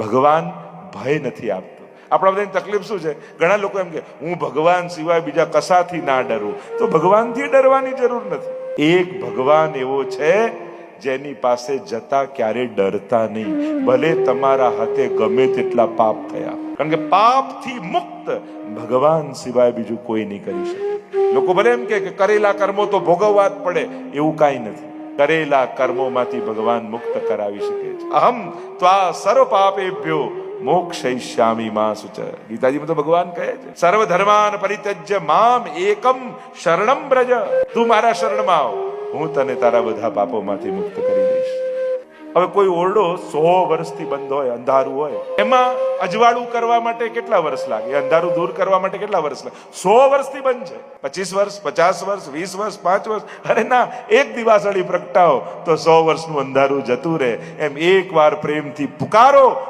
ભગવાન ભય નથી આપતો. આપણા બધાની તકલીફ શું છે? ઘણા લોકો એમ કે, હું ભગવાન સિવાય બીજા કશાથી ના ડરું. તો ભગવાનથી ડરવાની જરૂર નથી. એક ભગવાન એવો છે જેની પાસે જતા ક્યારે ડરતા નહીં. ભલે તમારા હાથે ગમે તેટલા પાપ થયા. કારણ કે પાપથી મુક્ત ભગવાન સિવાય બીજું કોઈ નહીં કરી શકે. લોકો ભલે એમ કે કે, કરેલા કર્મો તો ભોગવવા જ પડે. એવું કાંઈ નથી. કરેલા કર્મોમાંથી ભગવાન મુક્ત કરાવી શકે છે. અહમ ત્વા સર્વ પાપેભ્યો મોક્ષયિષ્યામી માં સુચ. ગીતાજીમાં તો ભગવાન કહે છે સર્વ ધર્માન પરિત્યજ્ય મામ એકમ શરણમ બ્રજ તું મારા શરણમાં આવ. હું તને તારા બધા પાપોમાંથી મુક્ત કરી હવે કોઈ ઓરડો સો વર્ષથી બંધ હોય, અંધારું હોય, એમાં અજવાળું કરવા માટે કેટલા વર્ષ લાગે? અંધારું દૂર કરવા માટે કેટલા વર્ષ લાગે? સો વર્ષથી બંધ છે. પચીસ વર્ષ, પચાસ વર્ષ, વીસ વર્ષ, પાંચ વર્ષ. અરે ના, એક દિવાસળી પ્રગટાવો તો સો વર્ષનું અંધારું જતું રહે. એમ એક વાર પ્રેમથી પુકારો.